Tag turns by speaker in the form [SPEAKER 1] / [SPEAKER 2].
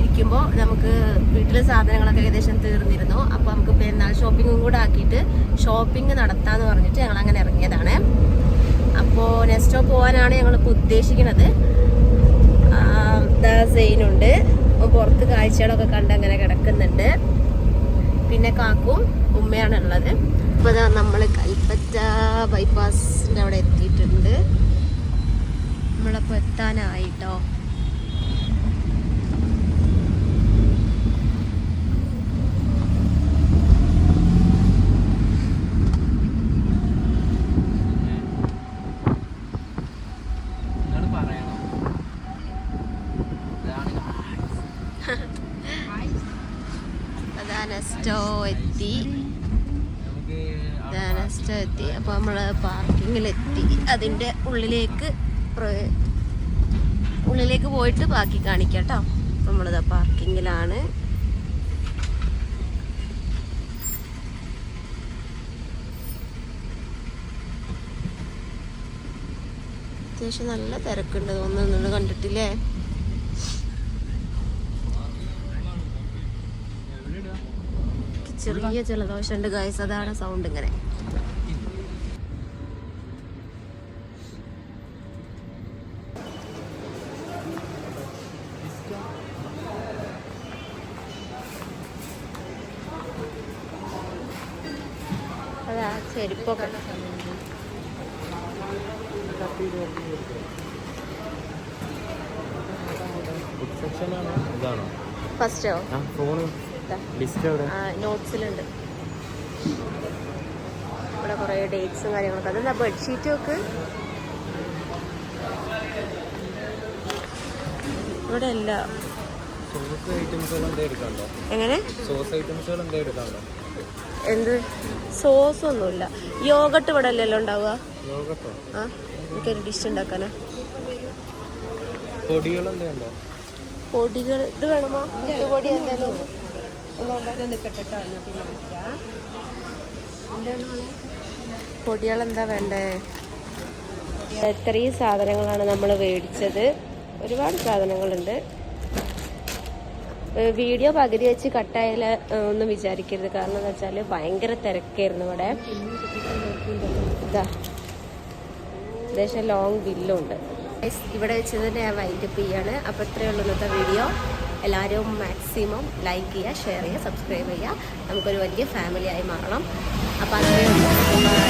[SPEAKER 1] ഇരിക്കുമ്പോൾ നമുക്ക് വീട്ടിലെ സാധനങ്ങളൊക്കെ ഏകദേശം തീർന്നിരുന്നു. അപ്പോൾ നമുക്ക് പെരുന്നാൾ ഷോപ്പിങ്ങും കൂടെ ആക്കിയിട്ട് ഷോപ്പിംഗ് നടത്താമെന്ന് പറഞ്ഞിട്ട് ഞങ്ങൾ അങ്ങനെ ഇറങ്ങിയതാണ് അപ്പോൾ നെക്സ്റ്റോ പോകാനാണ് ഞങ്ങളിപ്പോൾ ഉദ്ദേശിക്കുന്നത് സെയിനുണ്ട് പുറത്ത് കാഴ്ചകളൊക്കെ കണ്ട് അങ്ങനെ കിടക്കുന്നുണ്ട്. പിന്നെ കാക്കും ഉമ്മയാണ് ഉള്ളത്. അപ്പോൾ ഇതാ നമ്മൾ കൽപ്പറ്റ ബൈപ്പാസിന്റെ അവിടെ എത്തിയിട്ടുണ്ട്. നമ്മളപ്പോൾ എത്താനായിട്ടോ? അതാ നെസ്റ്റോ എത്തി.
[SPEAKER 2] നമുക്ക്
[SPEAKER 1] ഇതാ നെസ്റ്റോ എത്തി. അപ്പോൾ നമ്മൾ പാർക്കിങ്ങിലെത്തി. അതിന്റെ ഉള്ളിലേക്ക് ഉള്ളിലേക്ക് പോയിട്ട് ബാക്കി കാണിക്കാം കേട്ടോ നമ്മളിതാ പാർക്കിങ്ങിലാണ്. അത്യാവശ്യം നല്ല തിരക്കുണ്ട് തോന്നുന്നു. കണ്ടിട്ടില്ലേ? ചെറിയ ജലദോഷം ജലദോഷമുണ്ട് ഗൈസ് അതാണ് സൗണ്ട് ഇങ്ങനെ. അതാ ചെരുപ്പൊക്കെ. ഫസ്റ്റോ
[SPEAKER 2] ഫോണ് ലിസ്റ്റ്
[SPEAKER 1] നോട്ട്സിലുണ്ട്. ഇവിടെ കുറേ ഡേറ്റ്സും കാര്യങ്ങളൊക്കെ. അതെന്താ ബെഡ്ഷീറ്റ് ഒക്കെ? ഇവിടെ അല്ല എങ്ങനെ?
[SPEAKER 2] എന്താ
[SPEAKER 1] എന്ത്? സോസ് ഒന്നുമില്ല. യോഗട്ട് ഇവിടെ അല്ലല്ലോ ഉണ്ടാവുക?
[SPEAKER 2] യോഗട്ടോ
[SPEAKER 1] ആ എനിക്കൊരു ഡിഷ് ഉണ്ടാക്കാനാ.
[SPEAKER 2] പൊടികൾ
[SPEAKER 1] പൊടികൾ ഇത് വേണമോ പൊടി എന്തായാലും പൊടികൾ എന്താ വേണ്ടേ? ഇത്രയും സാധനങ്ങളാണ് നമ്മൾ മേടിച്ചത് ഒരുപാട് സാധനങ്ങളുണ്ട്. വീഡിയോ പകുതി വെച്ച് കട്ടായാൽ ഒന്നും വിചാരിക്കരുത്. കാരണം എന്താ വെച്ചാൽ ഭയങ്കര തിരക്കായിരുന്നു ഇവിടെ. ഏകദേശം ലോങ് ബില്ലുണ്ട് ഇവിടെ വെച്ചത് ഞാൻ വൈൻഡപ്പ് ചെയ്യാണ്. അപ്പോൾ ഇത്രയേ ഉള്ളൂ ഇന്നത്തെ വീഡിയോ എല്ലാവരും മാക്സിമം ലൈക്ക് ചെയ്യുക ഷെയർ ചെയ്യുക സബ്സ്ക്രൈബ് ചെയ്യുക നമുക്കൊരു വലിയ ഫാമിലിയായി മാറണം അപ്പോൾ Bye.